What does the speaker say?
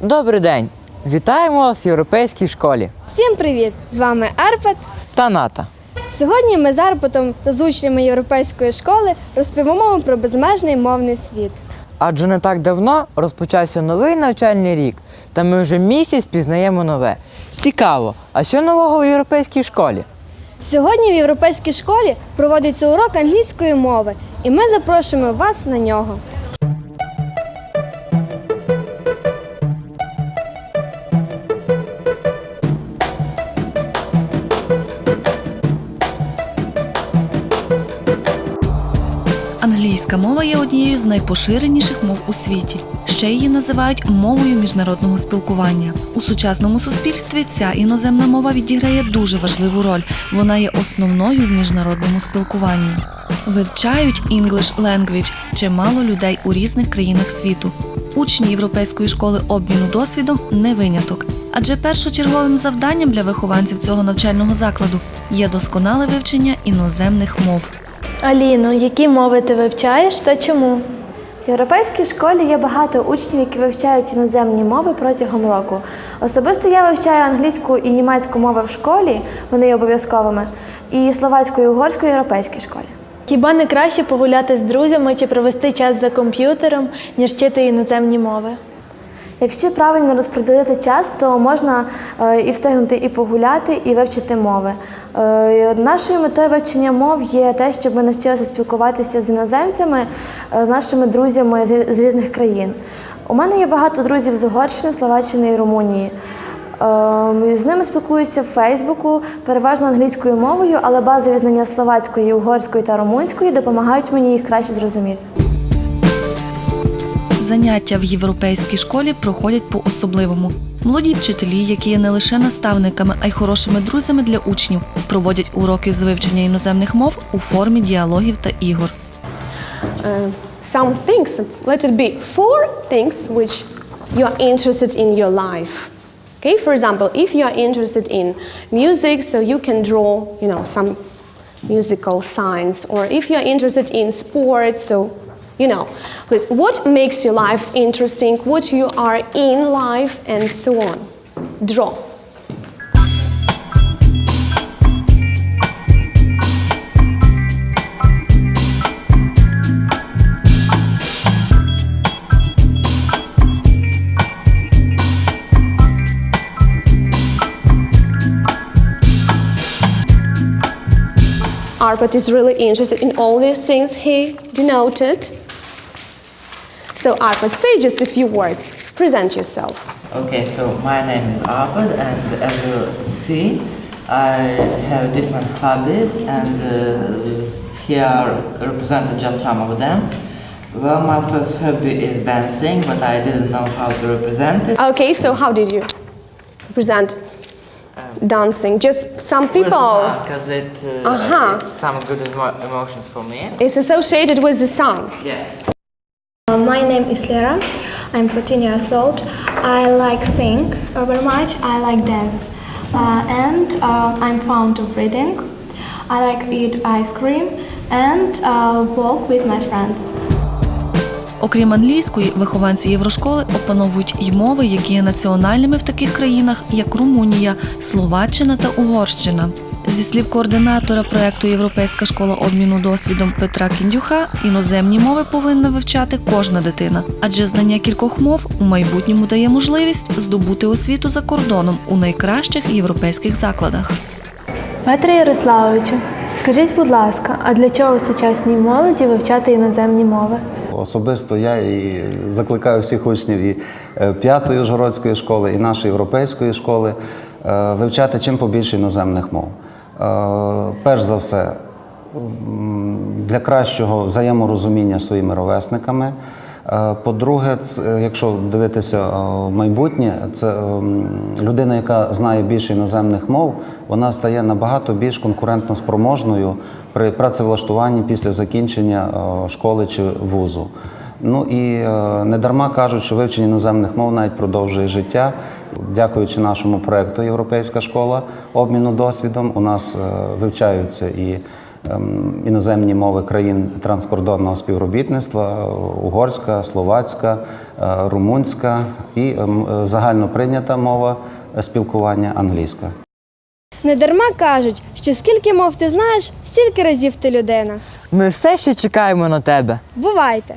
Добрий день! Вітаємо вас в європейській школі Всім привіт! З вами Арпад. та НАТО. Сьогодні ми з Арпатом та з учнями європейської школи розповімо вам про безмежний мовний світ. Адже не так давно розпочався новий навчальний рік, та ми вже місяць пізнаємо нове. Цікаво, а що нового в європейській школі? Сьогодні в європейській школі проводиться урок англійської мови, і ми запрошуємо вас на нього. Англійська мова є однією з найпоширеніших мов у світі. Ще її називають мовою міжнародного спілкування. У сучасному суспільстві ця іноземна мова відіграє дуже важливу роль. Вона є основною в міжнародному спілкуванні. Вивчають English language чимало людей у різних країнах світу. Учні європейської школи обміну досвідом не виняток, адже першочерговим завданням для вихованців цього навчального закладу є досконале вивчення іноземних мов. Аліно, які мови ти вивчаєш та чому? В європейській школі є багато учнів, які вивчають іноземні мови протягом року. Особисто я вивчаю англійську і німецьку мови в школі, вони є обов'язковими, і словацьку і угорську в європейській школі. Хіба не краще погуляти з друзями чи провести час за комп'ютером, ніж вчити іноземні мови? Якщо правильно розподілити час, то можна е, і встигнути і погуляти, і вивчити мови. Е, Нашою метою вивчення мов є те, щоб ми навчилися спілкуватися з іноземцями, е, з нашими друзями з різних країн. У мене є багато друзів з Угорщини, Словаччини і Румунії. Е, З ними спілкуюся в Фейсбуку, переважно англійською мовою, але базові знання словацької, угорської та румунської допомагають мені їх краще зрозуміти. Заняття в європейській школі проходять по-особливому. Молоді вчителі, які є не лише наставниками, а й хорошими друзями для учнів, проводять уроки з вивчення іноземних мов у формі діалогів та ігор. uh, some things. Let it be four things which you are interested in your life. Okay, for example, if you are interested in music, so you can draw, you know, some musical signs, or if you are interested in sports, so you know, please, what makes your life interesting, what you are in life, and so on. Draw. Arpad is really interested in all these things he denoted. So, Arpat, say just a few words. Present yourself. Okay, so my name is Arpad and as you see, I have different hobbies, and uh, here are represented just some of them. Well, my first hobby is dancing, but I didn't know how to represent it. Okay, so how did you present dancing? Just some people. because it uh, Uh-huh. it's some good emo- emotions for me. It's associated with the song. Yeah. My name is Lera. I'm 14 years old. I like sing uh, very much. I like dance, uh, and uh, I'm fond of reading. I like eat ice cream and uh, walk with my friends. Окрім англійської, вихованці єврошколи опановують й мови, які є національними в таких країнах, як Румунія, Словаччина та Угорщина. Зі слів координатора проекту Європейська школа обміну досвідом Петра Кіндюха, іноземні мови повинна вивчати кожна дитина, адже знання кількох мов у майбутньому дає можливість здобути освіту за кордоном у найкращих європейських закладах. Петре Ярославовичу, скажіть, будь ласка, а для чого сучасній молоді вивчати іноземні мови? Особисто я і закликаю всіх учнів і е, п'ятої Ужгородської школи, і нашої європейської школи е, вивчати чим побільше іноземних мов. Е, Перш за все, для кращого взаєморозуміння своїми ровесниками. Е, По-друге, якщо дивитися е, в майбутнє, це людина, яка знає більше іноземних мов, вона стає набагато більш конкурентно спроможною при працевлаштуванні після закінчення е, школи чи вузу. Ну і е, не дарма кажуть, що вивчення іноземних мов навіть продовжує життя. Дякуючи нашому проекту Європейська школа обміну досвідом, у нас е, вивчаються і ем, іноземні мови країн транскордонного співробітництва: угорська, словацька, е, румунська і ем, е, загально прийнята мова спілкування англійська. Недарма кажуть, що скільки мов ти знаєш, стільки разів ти людина. Ми все ще чекаємо на тебе. Бувайте!